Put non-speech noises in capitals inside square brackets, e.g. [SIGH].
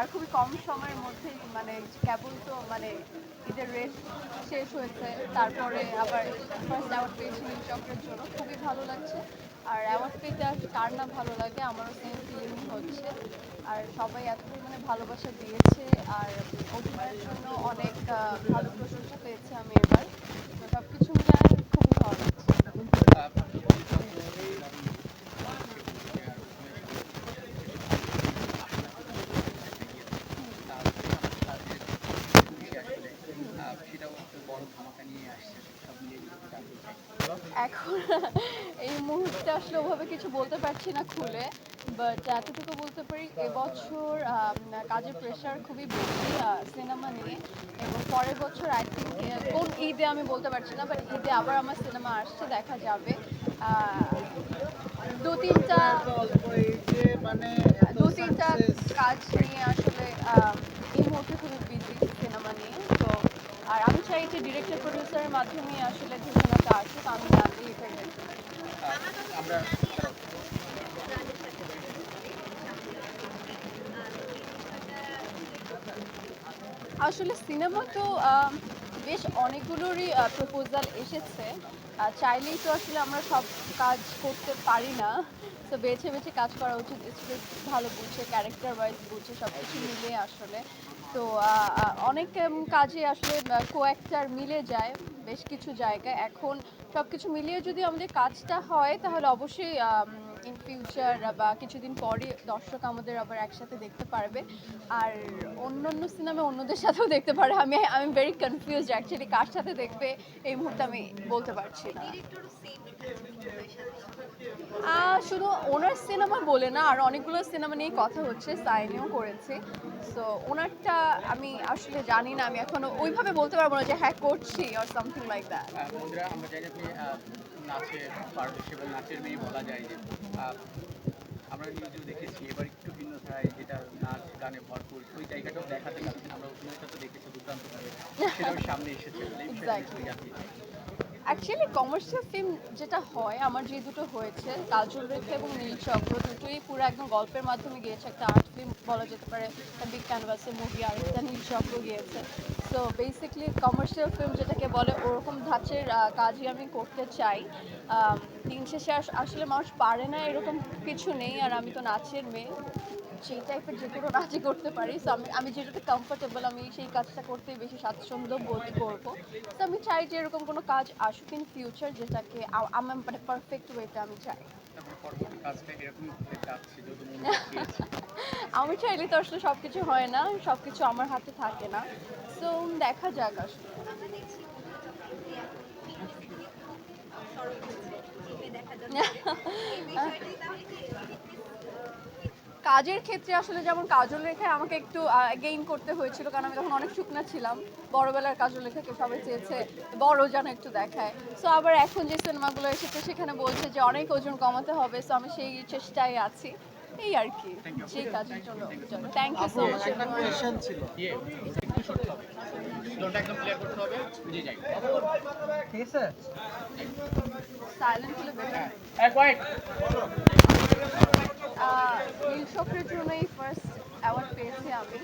আর খুবই কম সময়ের মধ্যেই মানে কেবল তো মানে ঈদের রেট শেষ হয়েছে, তারপরে আবার ফার্স্ট অ্যাওয়ার্ড পেয়েছি চক্রের জন্য, খুবই ভালো লাগছে। আর অ্যাওয়ার্ড পেতে আর কার না ভালো লাগে, আমারও সেম ফিলিং হচ্ছে। আর সবাই এত পরিমাণে ভালোবাসা দিয়েছে, আর অভিনয়ের জন্য অনেক ভালো প্রশংসা পেয়েছে আমি এবার। সব কিছু মিলে খুবই ভালো লাগছে সেটাও একটা বড় ধামাকা নিয়ে আসছে সব মিলিয়ে যদি জানতে চাই। এখন এই মুহূর্তে আসলে ওভাবে কিছু বলতে পারছি না খুলে বাট এতটুকু বলতে পারি এবছর কাজের প্রেশার খুবই বেশি সিনেমা নিয়ে। এবং পরের বছর আই থিঙ্ক কোন ঈদে আমি বলতে পারছি না বাট ঈদে আবার আমার সিনেমা আসছে, দেখা যাবে। দু তিনটা দু তিনটা কাজ নিয়ে আসলে আম, এই মুহূর্তে খুবই বিজি সিনেমা নিয়ে তো আর আমি চাই যে ডিরেক্টর প্রডিউসারের মাধ্যমে আসলে ঘোষণাটা আসুক আমি জানি আমরা আসলে সিনেমা তো বেশ অনেকগুলোরই প্রপোজাল এসেছে। চাইলেই তো আসলে আমরা সব কাজ করতে পারি না। তো বেছে বেছে কাজ করা উচিত। স্ক্রিপ্ট ভালো বুঝছে ক্যারেক্টার ওয়াইজ বুঝছে সব কিছু মিলে আসলে। তো অনেক কাজে আসলে কো অ্যাক্টার মিলে যায়, বেশ কিছু জায়গায়। এখন সব কিছু মিলিয়ে যদি আমাদের কাজটা হয়, তাহলে অবশ্যই ইন ফিউচার বা কিছুদিন পরে দর্শক আমাদের আবার একসাথে দেখতে পারবে। আর অন্য অন্য সিনেমা অন্যদের সাথেও দেখতে পারে আমি আমি ভেরি কনফিউজ অ্যাকচুয়ালি কার সাথে দেখবে, এই মুহূর্তে আমি বলতে পারছি না। শুধু ওনার সিনেমা বলে না আর অনেকগুলো সিনেমা নিয়ে কথা হচ্ছে সাইনেও করেছে। সো ওনারটা আমি আসলে জানি না আমি এখনও ওইভাবে বলতে পারব না যে হ্যাঁ করছি অর সামথিং লাইক দ্যাট বন্ধুরা আমরা জানি আপনি নাচে পারদর্শী এবং নাচের মেয়ে বলা যায় যে আমরা নিজেও দেখেছি এবার একটু ভিন্ন ধারায় যেটা নাচ গানে ভরপুর ওই জায়গাটাও দেখাতে আমরা অভিনয়টা তো দেখেছি দুর্দান্তভাবে সেটাও সামনে এসেছে অ্যাকচুয়ালি কমার্শিয়াল ফিল্ম যেটা হয়, আমার যে দুটো হয়েছে কাজল রেখা এবং নীলচক্র দুটোই পুরো একদম গল্পের মাধ্যমে গিয়েছে। একটা আর্ট ফিল্ম বলা যেতে পারে বিগ ক্যানভাসে মুভি আর একটা নীলচক্র গিয়েছে। সো বেসিকলি কমার্শিয়াল ফিল্ম যেটাকে বলে ওরকম ধাঁচের কাজই আমি করতে চাই। দিন শেষে আসলে মানুষ পারে না এরকম কিছু নেই আর আমি তো নাচের মেয়ে। সেই টাইপের যে কোনো নাচই করতে পারি। সো আমি আমি যেটাতে কমফোর্টেবল আমি সেই কাজটা করতেই বেশি স্বাচ্ছন্দ্য বোধ করব। তো আমি চাই যে এরকম কোনো কাজ আসুক ইন ফিউচার যেটাকে আমার মানে পারফেক্ট ওয়েতে আমি চাই। [LAUGHS] আমি চাইলে তো আসলে সব কিছু হয় না সব কিছু আমার হাতে থাকে না। সো দেখা যাক আসলে। কাজের ক্ষেত্রে আসলে যেমন কাজল রেখায় আমাকে একটু গেইন করতে হয়েছিল, কারণ আমি তখন অনেক শুকনা ছিলাম। বড়বেলার কাজল রেখাকে সবাই চেয়েছে, বড় যেন একটু দেখায়। সো আবার এখন যে সিনেমাগুলো এসেছে, সেখানে বলছে যে অনেক ওজন কমাতে হবে সো আমি সেই চেষ্টায় আছি। এই আর কি সেই কাজের জন্য থ্যাংক ইউ সো মাচ ইয়ে একটু শর্ট হবে। স্লোটা একদম ক্লিয়ার করতে হবে। বুঝে যাই। ঠিক আছে সাইলেন্ট হলে বেটার এক ওয়াইট নীল চক্রের জন্যই ফার্স্ট অ্যাওয়ার্ড পেয়েছি আমি।